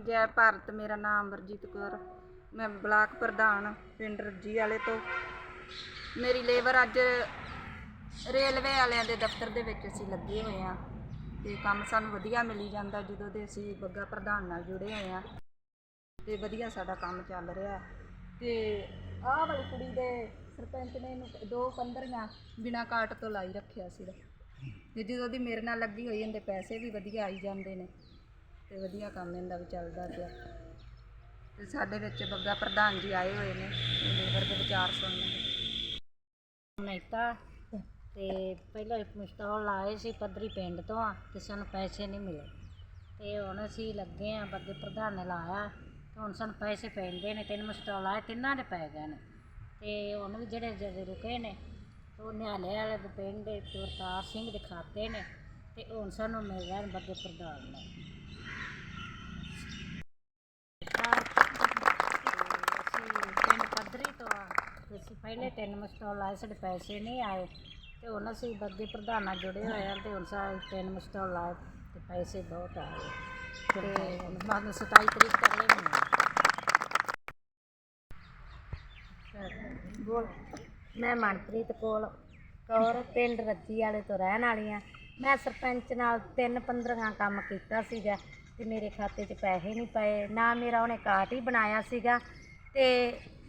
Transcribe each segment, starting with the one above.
ਜੈ ਭਾਰਤ, ਮੇਰਾ ਨਾਮ ਅਮਰਜੀਤ ਕੌਰ। ਮੈਂ ਬਲਾਕ ਪ੍ਰਧਾਨ ਪਿੰਡ ਰੱਜੀ ਵਾਲੇ ਤੋਂ। ਮੇਰੀ ਲੇਬਰ ਅੱਜ ਰੇਲਵੇ ਵਾਲਿਆਂ ਦੇ ਦਫ਼ਤਰ ਦੇ ਵਿੱਚ ਅਸੀਂ ਲੱਗੇ ਹੋਏ ਆ ਤੇ ਕੰਮ ਸਾਨੂੰ ਵਧੀਆ ਮਿਲੀ ਜਾਂਦਾ ਜਦੋਂ ਦੇ ਅਸੀਂ ਬੱਗਾ ਪ੍ਰਧਾਨ ਨਾਲ ਜੁੜੇ ਹੋਏ ਆ ਤੇ ਵਧੀਆ ਸਾਡਾ ਕੰਮ ਚੱਲ ਰਿਹਾ। ਤੇ ਆਹ ਵਾਲੀ ਕੁੜੀ ਦੇ ਸਰਪੰਚ ਨੇ ਇਹਨੂੰ ਦੋ ਪੰਦਰੀਆਂ ਬਿਨਾਂ ਕਾਟ ਤੋਂ ਲਾਈ ਰੱਖਿਆ ਸੀ ਤੇ ਜਦੋਂ ਦੀ ਮੇਰੇ ਨਾਲ ਲੱਗੀ ਹੋਈ ਇਹਦੇ ਪੈਸੇ ਵੀ ਵਧੀਆ ਆਈ ਜਾਂਦੇ ਨੇ। ਤੇ ਵਧੀਆ ਕੰਮ ਇਹਦਾ ਵੀ ਚੱਲਦਾ ਪਿਆ। ਤੇ ਸਾਡੇ ਵਿੱਚ ਬੱਗਾ ਪ੍ਰਧਾਨ ਜੀ ਆਏ ਹੋਏ ਨੇ, ਲੇਬਰ ਦੇ ਵਿਚਾਰ ਸੁਣਨ। ਮਹਿਤਾ ਤੇ ਪਹਿਲਾਂ ਮੁਸਤੌਲ ਲਾਏ ਸੀ ਪੱਧਰੀ ਪਿੰਡ ਤੋਂ ਆ ਤੇ ਸਾਨੂੰ ਪੈਸੇ ਨਹੀਂ ਮਿਲੇ। ਤੇ ਹੁਣ ਅਸੀਂ ਲੱਗੇ ਆ ਬੱਗੇ ਪ੍ਰਧਾਨ ਨੇ ਲਾਇਆ, ਤੇ ਹੁਣ ਸਾਨੂੰ ਪੈਸੇ ਪੈਂਦੇ ਨੇ, ਤਿੰਨ ਮੁਸਤੌਲ ਆਏ, ਤਿੰਨਾਂ ਦੇ ਪੈ ਗਏ ਨੇ। ਤੇ ਹੁਣ ਵੀ ਜਿਹੜੇ ਜਿਹੜੇ ਰੁਕੇ ਨੇ ਉਹ ਨਿਹਾਲੇ ਵਾਲੇ ਪਿੰਡ ਤੇ ਅਵਤਾਰ ਸਿੰਘ ਦੇ ਖਾਤੇ ਨੇ, ਤੇ ਹੁਣ ਸਾਨੂੰ ਮਿਲ ਰਹੇ ਬੱਗੇ ਪ੍ਰਧਾਨ ਨੇ ਅਸੀਂ ਪਿੰਡ ਪੱਧਰੀ ਤੋਂ ਆ ਤੇ ਅਸੀਂ ਪਹਿਲੇ ਤਿੰਨ ਮੁਸਤੌਲ ਲਾਏ ਸਾਡੇ ਪੈਸੇ ਨਹੀਂ ਆਏ ਤੇ ਹੁਣ ਅਸੀਂ ਬੱਗੇ ਪ੍ਰਧਾਨ ਨਾਲ ਜੁੜੇ ਹੋਏ ਆ ਤੇ ਹੁਣ ਸਾਡੇ ਤਿੰਨ ਮੁਸਤੌਲ ਲਾਏ ਤੇ ਪੈਸੇ ਬਹੁਤ ਆਏ ਤੇ ਹੁਣ ਸਾਨੂੰ 27 ਤਰੀਕ ਤੱਕ ਲੈ ਬੋਲ। ਮੈਂ ਮਨਪ੍ਰੀਤ ਕੋਲ ਕੌਰ, ਪਿੰਡ ਰੱਜੀ ਵਾਲੇ ਤੋਂ ਰਹਿਣ ਵਾਲੀ ਆ। ਮੈਂ ਸਰਪੰਚ ਨਾਲ ਤਿੰਨ ਪੰਦਰਾਂ ਕੰਮ ਕੀਤਾ ਸੀਗਾ ਤੇ ਮੇਰੇ ਖਾਤੇ 'ਚ ਪੈਸੇ ਨਹੀਂ ਪਏ, ਨਾ ਮੇਰਾ ਉਹਨੇ ਕਾਰਡ ਹੀ ਬਣਾਇਆ ਸੀਗਾ। ਤੇ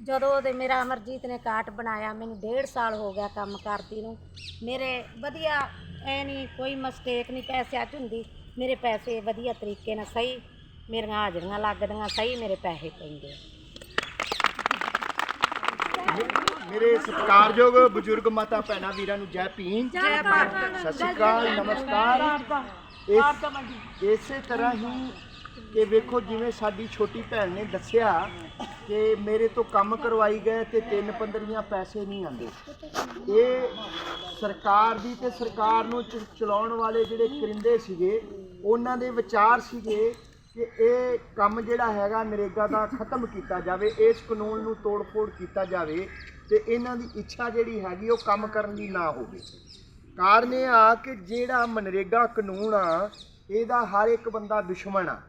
ਜਦੋਂ ਉਹਦੇ ਮੇਰਾ ਅਮਰਜੀਤ ਨੇ ਕਾਰਡ ਬਣਾਇਆ ਮੈਨੂੰ ਡੇਢ ਸਾਲ ਹੋ ਗਿਆ ਕੰਮ ਕਰਦੀ ਨੂੰ। ਮੇਰੇ ਵਧੀਆ ਐ ਨਹੀਂ ਕੋਈ ਮਿਸਟੇਕ ਨਹੀਂ ਪੈਸਿਆਂ 'ਚ ਹੁੰਦੀ। ਮੇਰੇ ਪੈਸੇ ਵਧੀਆ ਤਰੀਕੇ ਨਾਲ ਸਹੀ ਮੇਰੀਆਂ ਹਾਜ਼ਰੀਆਂ ਲੱਗਦੀਆਂ ਸਹੀ ਮੇਰੇ ਪੈਸੇ ਪੈਂਦੇ ਮੇਰੇ ਸਤਿਕਾਰਯੋਗ ਬਜ਼ੁਰਗ ਮਾਤਾ ਭੈਣਾਂ ਵੀਰਾਂ ਨੂੰ ਜੈ ਭੀਮ। ਜੈ ਭਾਰਤ। ਸਤਿ ਸ਼੍ਰੀ ਅਕਾਲ ਨਮਸਕਾਰ। ਇਸੇ ਤਰ੍ਹਾਂ ਹੀ ਕਿ ਵੇਖੋ ਜਿਵੇਂ ਸਾਡੀ ਛੋਟੀ ਭੈਣ ਨੇ ਦੱਸਿਆ ਕਿ ਮੇਰੇ ਤੋਂ ਕੰਮ ਕਰਵਾਈ ਗਏ ਤੇ ਤਿੰਨ ਪੰਦਰੀਆਂ ਪੈਸੇ ਨਹੀਂ ਆਉਂਦੇ। ਇਹ ਸਰਕਾਰ ਦੀ ਤੇ ਸਰਕਾਰ ਨੂੰ ਚਲਾਉਣ ਵਾਲੇ ਜਿਹੜੇ ਕਰਿੰਦੇ ਸੀਗੇ, ਉਹਨਾਂ ਦੇ ਵਿਚਾਰ ਸੀਗੇ ਕਿ ਇਹ ਕੰਮ ਜਿਹੜਾ ਹੈਗਾ ਨਰੇਗਾ ਦਾ ਖਤਮ ਕੀਤਾ ਜਾਵੇ, ਇਸ ਕਾਨੂੰਨ ਨੂੰ ਤੋੜ-ਫੋੜ ਕੀਤਾ ਜਾਵੇ ਤੇ ਇਹਨਾਂ ਦੀ ਇੱਛਾ ਜਿਹੜੀ ਹੈਗੀ ਉਹ ਕੰਮ ਕਰਨ ਦੀ ਨਾ ਹੋਵੇ। ਕਾਰਨ ਇਹ ਆ ਕਿ ਜਿਹੜਾ ਮਨਰੇਗਾ ਕਾਨੂੰਨ ਆ, ਇਹਦਾ ਹਰ ਇੱਕ ਬੰਦਾ ਦੁਸ਼ਮਣ ਆ।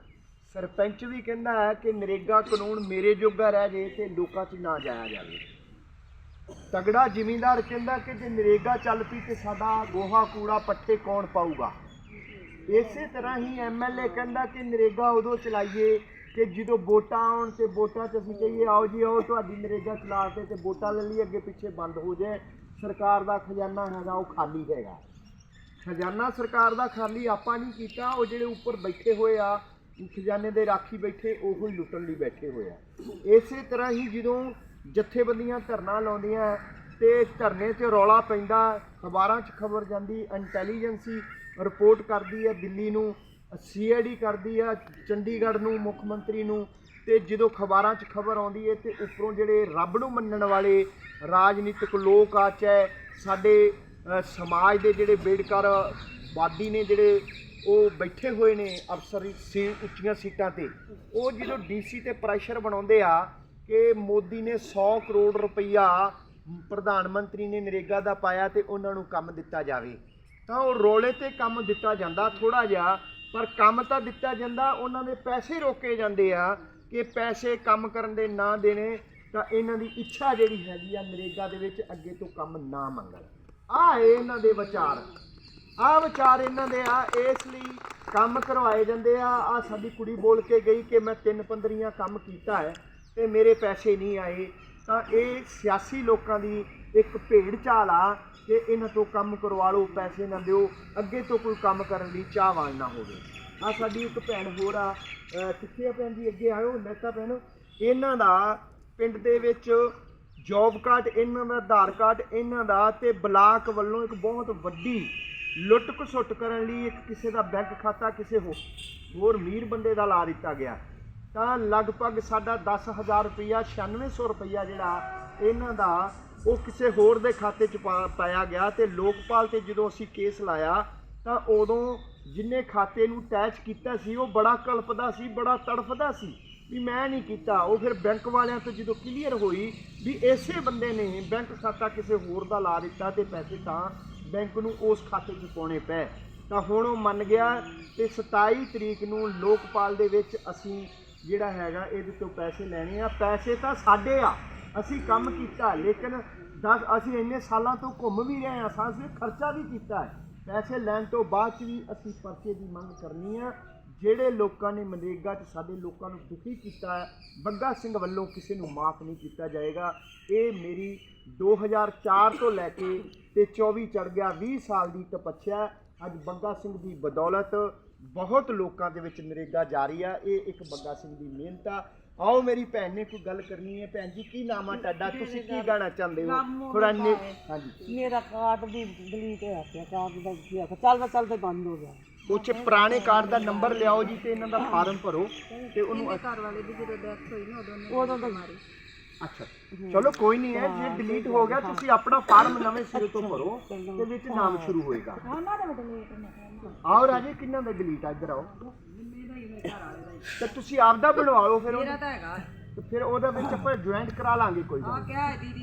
ਸਰਪੰਚ ਵੀ ਕਹਿੰਦਾ ਹੈ ਕਿ ਨਰੇਗਾ ਕਾਨੂੰਨ ਮੇਰੇ ਜੋਗਾ ਰਹਿ ਜੇ ਤੇ ਲੋਕਾਂ 'ਚ ਨਾ ਜਾਇਆ ਜਾਵੇ। ਤਗੜਾ ਜ਼ਿਮੀਂਦਾਰ ਕਹਿੰਦਾ ਕਿ ਜੇ ਨਰੇਗਾ ਚੱਲ ਪਈ ਤੇ ਸਾਡਾ ਗੋਹਾ, ਕੂੜਾ, ਪੱਠੇ ਕੌਣ ਪਾਊਗਾ? ਇਸੇ ਤਰ੍ਹਾਂ ਹੀ ਐਮਐਲਏ ਕਹਿੰਦਾ ਕਿ ਨਰੇਗਾ ਉਦੋਂ ਚਲਾਈਏ ਕਿ ਜਦੋਂ ਵੋਟਾਂ ਆਉਣ ਤੇ ਵੋਟਾਂ 'ਚ ਅਸੀਂ ਕਹੀਏ, ਆਓ ਜੀ, ਆਓ, ਤੁਹਾਡੀ ਨਰੇਗਾ ਚਲਾ ਕੇ ਤੇ ਵੋਟਾਂ ਲੈ ਲਈ ਅੱਗੇ ਪਿੱਛੇ ਬੰਦ ਹੋ ਜਾਏ। ਸਰਕਾਰ ਦਾ ਖਜ਼ਾਨਾ ਹੈਗਾ, ਉਹ ਖਾਲੀ ਹੈਗਾ। ਖਜ਼ਾਨਾ ਸਰਕਾਰ ਦਾ ਖਾਲੀ ਆਪਾਂ ਨਹੀਂ ਕੀਤਾ, ਉਹ ਜਿਹੜੇ ਉੱਪਰ ਬੈਠੇ ਹੋਏ ਆ ਖਜ਼ਾਨੇ ਦੇ ਰਾਖੀ ਬੈਠੇ, ਉਹੋ ਹੀ ਲੁੱਟਣ ਲਈ ਬੈਠੇ ਹੋਏ ਆ। ਇਸੇ ਤਰ੍ਹਾਂ ਹੀ ਜਦੋਂ ਜਥੇਬੰਦੀਆਂ ਧਰਨਾ ਲਾਉਂਦੀਆਂ ਤੇ ਧਰਨੇ 'ਚ ਰੌਲਾ ਪੈਂਦਾ, ਅਖਬਾਰਾਂ 'ਚ ਖਬਰ ਜਾਂਦੀ ਇੰਟੈਲੀਜੈਂਸੀ ਰਿਪੋਰਟ ਕਰਦੀ ਹੈ ਦਿੱਲੀ ਨੂੰ ਸੀਆਈਡੀ ਕਰਦੀ ਆ ਚੰਡੀਗੜ੍ਹ ਨੂੰ, ਮੁੱਖ ਮੰਤਰੀ ਨੂੰ, ਤੇ ਜਦੋਂ ਖਬਰਾਂ 'ਚ ਖਬਰ ਆਉਂਦੀ ਹੈ ਤੇ ਉੱਪਰੋਂ ਜਿਹੜੇ ਰੱਬ ਨੂੰ ਮੰਨਣ ਵਾਲੇ ਰਾਜਨੀਤਿਕ ਲੋਕ ਆ, ਚਾਹੇ ਸਾਡੇ ਸਮਾਜ ਦੇ ਜਿਹੜੇ ਬੇੜਕਰ ਵਾਦੀ ਨੇ ਜਿਹੜੇ ਉਹ ਬੈਠੇ ਹੋਏ ਨੇ ਅਫਸਰ ਸੀ, ਉੱਚੀਆਂ ਸੀਟਾਂ ਤੇ, ਉਹ ਜਦੋਂ ਡੀਸੀ ਤੇ ਪ੍ਰੈਸ਼ਰ ਬਣਾਉਂਦੇ ਆ ਕਿ ਮੋਦੀ ਨੇ 100 ਕਰੋੜ ਰੁਪਈਆ ਪ੍ਰਧਾਨ ਮੰਤਰੀ ਨੇ ਨਰੇਗਾ ਦਾ ਪਾਇਆ ਤੇ ਉਹਨਾਂ ਨੂੰ ਕੰਮ ਦਿੱਤਾ ਜਾਵੇ, ਤਾਂ ਉਹ ਰੋਲੇ ਤੇ ਕੰਮ ਦਿੱਤਾ ਜਾਂਦਾ ਥੋੜਾ ਜਿਹਾ, ਪਰ ਕੰਮ ਤਾਂ ਦਿੱਤਾ ਜਾਂਦਾ, ਉਹਨਾਂ ਦੇ ਪੈਸੇ ਰੋਕੇ ਜਾਂਦੇ ਆ ਕਿ ਪੈਸੇ ਕੰਮ ਕਰਨ ਦੇ ਨਾ ਦੇਣੇ, ਤਾਂ ਇਹਨਾਂ ਦੀ ਇੱਛਾ ਜਿਹੜੀ ਹੈਗੀ ਆ ਨਰੇਗਾ ਦੇ ਵਿੱਚ ਅੱਗੇ ਤੋਂ ਕੰਮ ਨਾ ਮੰਗਣ। ਆਹ ਏ ਇਹਨਾਂ ਦੇ ਵਿਚਾਰ। ਆਹ ਵਿਚਾਰ ਇਹਨਾਂ ਦੇ ਆ, ਇਸ ਲਈ ਕੰਮ ਕਰਵਾਏ ਜਾਂਦੇ ਆ। ਆ ਸਾਡੀ ਕੁੜੀ ਬੋਲ ਕੇ ਗਈ ਕਿ ਮੈਂ ਤਿੰਨ ਪੰਦਰੀਆਂ ਕੰਮ ਕੀਤਾ ਹੈ ਤੇ ਮੇਰੇ ਪੈਸੇ ਨਹੀਂ ਆਏ। ਤਾਂ ਇਹ ਸਿਆਸੀ ਲੋਕਾਂ ਦੀ ਇੱਕ ਭੇਡ ਚਾਲ ਆ ਕਿ ਇਹਨਾਂ ਤੋਂ ਕੰਮ ਕਰਵਾ ਲਓ, ਪੈਸੇ ਨਾ ਦਿਓ, ਅੱਗੇ ਤੋਂ ਕੋਈ ਕੰਮ ਕਰਨ ਲਈ ਚਾਹਵਾਨ ਨਾ ਹੋਵੇ। ਆ ਸਾਡੀ ਇੱਕ ਭੈਣ ਹੋਰ ਆ ਕਿੱਥੇ ਆ ਭੈਣ ਜੀ? ਅੱਗੇ ਆਇਓ, ਮਹਿਤਾ ਭੈਣ। ਇਹਨਾਂ ਦਾ ਪਿੰਡ ਦੇ ਵਿੱਚ ਜੌਬ ਕਾਰਡ ਇਹਨਾਂ ਦਾ ਆਧਾਰ ਕਾਰਡ ਇਹਨਾਂ ਦਾ ਤੇ ਬਲਾਕ ਵੱਲੋਂ ਇੱਕ ਬਹੁਤ ਵੱਡੀ ਲੁੱਟ ਖਸੁੱਟ ਕਰਨ ਲਈ ਇੱਕ ਕਿਸੇ ਦਾ ਬੈਂਕ ਖਾਤਾ ਕਿਸੇ ਹੋ- ਹੋਰ ਅਮੀਰ ਬੰਦੇ ਦਾ ਲਾ ਦਿੱਤਾ ਗਿਆ। ਤਾਂ ਲਗਭਗ ਸਾਡਾ 10000 ਰੁਪਇਆ 9600 ਰੁਪਇਆ ਜਿਹੜਾ ਇਹਨਾਂ ਦਾ, ਉਹ ਕਿਸੇ ਹੋਰ ਦੇ ਖਾਤੇ 'ਚ ਪਾ- ਪਾਇਆ ਗਿਆ ਤੇ ਲੋਕਪਾਲ ਤੇ ਜਦੋਂ ਅਸੀਂ ਕੇਸ ਲਾਇਆ, ਤਾਂ ਉਦੋਂ ਜਿਨੇ ਖਾਤੇ ਨੂੰ ਅਟੈਚ ਕੀਤਾ ਸੀ, ਉਹ ਬੜਾ ਕਲਪਦਾ ਸੀ, ਬੜਾ ਤੜਫਦਾ ਸੀ। ਵੀ ਮੈਂ ਨਹੀਂ ਕੀਤਾ। ਉਹ ਫਿਰ ਬੈਂਕ ਵਾਲਿਆਂ ਤੋਂ ਜਦੋਂ ਕਲੀਅਰ ਹੋਈ ਵੀ ਇਸੇ ਬੰਦੇ ਨੇ ਬੈਂਕ ਖਾਤਾ ਕਿਸੇ ਹੋਰ ਦਾ ਲਾ ਦਿੱਤਾ ਤੇ ਪੈਸੇ ਤਾਂ ਬੈਂਕ ਨੂੰ ਉਸ ਖਾਤੇ 'ਚ ਪਾਉਣੇ ਪਏ। ਤਾਂ ਹੁਣ ਉਹ ਮੰਨ ਗਿਆ ਤੇ 27 ਤਰੀਕ ਨੂੰ ਲੋਕਪਾਲ ਦੇ ਵਿੱਚ ਅਸੀਂ ਜਿਹੜਾ ਹੈਗਾ ਇਹਦੇ ਤੋਂ ਪੈਸੇ ਲੈਣੇ ਆ। ਪੈਸੇ ਤਾਂ ਸਾਡੇ ਆ। ਅਸੀਂ ਕੰਮ ਕੀਤਾ, ਲੇਕਿਨ ਦਸ ਅਸੀਂ ਇੰਨੇ ਸਾਲਾਂ ਤੋਂ ਘੁੰਮ ਵੀ ਰਹੇ ਆ ਸਾਂਸੇ ਖਰਚਾ ਵੀ ਕੀਤਾ ਹੈ। ਪੈਸੇ ਲੈਣ ਤੋਂ ਬਾਅਦ ਚ ਵੀ ਅਸੀਂ ਪਰਚੇ ਦੀ ਮੰਗ ਕਰਨੀ ਆ। ਜਿਹੜੇ ਲੋਕਾਂ ਨੇ ਮਨਰੇਗਾ 'ਚ ਸਾਡੇ ਲੋਕਾਂ ਨੂੰ ਦੁਖੀ ਕੀਤਾ ਬੱਗਾ ਸਿੰਘ ਵੱਲੋਂ ਕਿਸੇ ਨੂੰ ਮਾਫ ਨਹੀਂ ਕੀਤਾ ਜਾਏਗਾ। ਇਹ ਮੇਰੀ 2004 ਤੋਂ ਲੈ ਕੇ ਤੇ 24 ਚੜ ਗਿਆ 20 ਸਾਲ ਦੀ ਤਪੱਸਿਆ। ਅੱਜ ਬੱਗਾ ਸਿੰਘ ਦੀ ਬਦੌਲਤ ਬਹੁਤ ਲੋਕਾਂ ਦੇ ਵਿੱਚ ਨਰੇਗਾ ਜਾਰੀ ਆ। ਇਹ ਇੱਕ ਬੱਗਾ ਸਿੰਘ ਦੀ ਮਿਹਨਤ ਆ। ਆਓ ਮੇਰੀ ਭੈਣ ਨੇ ਕੋਈ ਗੱਲ ਕਰਨੀ ਹੈ। ਭੈਣ ਜੀ ਕੀ ਨਾਮ ਆ ਤੁਹਾਡਾ? ਤੁਸੀਂ ਕੀ ਗਾਣਾ ਚਾਹੁੰਦੇ ਹੋ? ਥੋੜਾ ਨੇ ਹਾਂਜੀ। ਮੇਰਾ ਕਾਰਡ ਵੀ ਡਿਲੀਟ ਹੋਇਆ ਪਿਆ ਕਾਰਡ ਦਾ ਕੀ ਆ ਚੱਲਦਾ ਚੱਲਦਾ ਬੰਦ ਹੋ ਗਿਆ। ਉੱਚ ਪੁਰਾਣੇ ਕਾਰਡ ਦਾ ਨੰਬਰ ਲਿਆਓ ਜੀ ਤੇ ਇਹਨਾਂ ਦਾ ਫਾਰਮ ਭਰੋ ਤੇ ਉਹਨੂੰ ਘਰ ਵਾਲੇ ਦੀ ਜਦੋਂ ਡੈਥ ਹੋਈ ਨਾ ਉਦੋਂ ਨੇ ਉਦੋਂ ਤਾਂ ਅੱਛਾ। ਚਲੋ ਕੋਈ ਨਹੀਂ ਹੈ ਜੇ ਡਿਲੀਟ ਹੋ ਗਿਆ ਤੁਸੀਂ ਆਪਣਾ ਫਾਰਮ ਨਵੇਂ ਸਿਰੇ ਤੋਂ ਭਰੋ ਤੇ ਵਿੱਚ ਨਾਮ ਸ਼ੁਰੂ ਹੋਏਗਾ। ਆਓ ਰਾਜੇ ਕਿੰਨਾ ਦਾ ਡਿਲੀਟ ਆ? ਇੱਧਰ ਆਓ। ਤੇ ਤੁਸੀਂ ਆਪਦਾ ਬਣਵਾਓ ਫਿਰ ਮੇਰਾ ਉਹ- ਤਾਂ ਹੈਗਾ। ਤੇ ਫਿਰ ਉਹਦੇ ਵਿੱਚ ਆਪਾਂ ਜੁਆਇੰਟ ਕਰਾ ਲਾਂਗੇ ਕੋਈ ਗੱਲ ਆ ਕਿਹਾ ਦੀਦੀ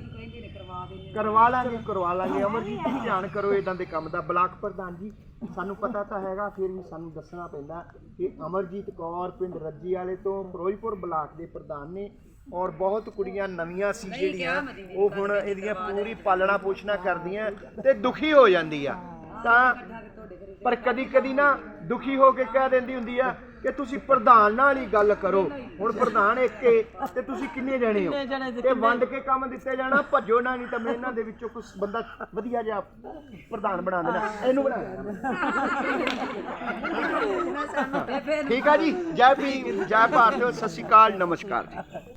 ਕਰਵਾ ਲਾਂਗੇ ਕਰਵਾ ਲਾਂਗੇ। ਅਮਰਜੀਤ ਜੀ ਧਿਆਨ ਕਰੋ ਇਦਾਂ ਦੇ ਕੰਮ ਦਾ। ਬਲਾਕ ਪ੍ਰਧਾਨ ਜੀ ਸਾਨੂੰ ਪਤਾ ਤਾਂ ਹੈਗਾ ਫਿਰ ਵੀ ਸਾਨੂੰ ਦੱਸਣਾ ਪੈਂਦਾ ਕਿ ਅਮਰਜੀਤ ਕੌਰ ਪਿੰਡ ਰੱਜੀ ਵਾਲੇ ਤੋਂ ਫਿਰੋਜ਼ਪੁਰ ਬਲਾਕ ਦੇ ਪ੍ਰਧਾਨ ਨੇ ਔਰ ਬਹੁਤ ਕੁੜੀਆਂ ਨਵੀਆਂ ਸੀ ਜਿਹੜੀਆਂ ਉਹ ਹੁਣ ਇਹਦੀਆਂ ਪੂਰੀ ਪਾਲਣਾ ਪੋਸ਼ਣਾ ਕਰਦੀਆਂ ਤੇ ਦੁਖੀ ਹੋ ਜਾਂਦੀ ਆ। ਤਾਂ ਪਰ ਕਦੀ ਕਦੀ ਨਾ ਦੁਖੀ ਹੋ ਕੇ ਕਹਿ ਦਿੰਦੀ ਹੁੰਦੀ ਆ ਕਿ ਤੁਸੀਂ ਪ੍ਰਧਾਨ ਨਾਲ ਹੀ ਗੱਲ ਕਰੋ। ਹੁਣ ਪ੍ਰਧਾਨ ਇੱਕ ਏ ਤੇ ਤੁਸੀਂ ਕਿੰਨੇ ਜਣੇ ਹੋ? ਤੇ ਤੇ ਵੰਡ ਕੇ ਕੰਮ ਦਿੱਤੇ ਜਾਣਾ ਭੱਜੋ ਨਾ ਨਹੀਂ ਤਾਂ ਮੈਂ ਇਹਨਾਂ ਦੇ ਵਿੱਚੋਂ ਕੁਝ ਬੰਦਾ ਵਧੀਆ ਜਿਹਾ ਪ੍ਰਧਾਨ ਬਣਾ ਦੇਣਾ। ਇਹਨੂੰ ਬਣਾ ਦੇਣਾ। ਠੀਕ ਆ ਜੀ? ਜੈ ਭੀਮ ਜੈ ਭਾਰਤ ਸਤਿ ਸ਼੍ਰੀ ਅਕਾਲ ਨਮਸਕਾਰ ਜੀ।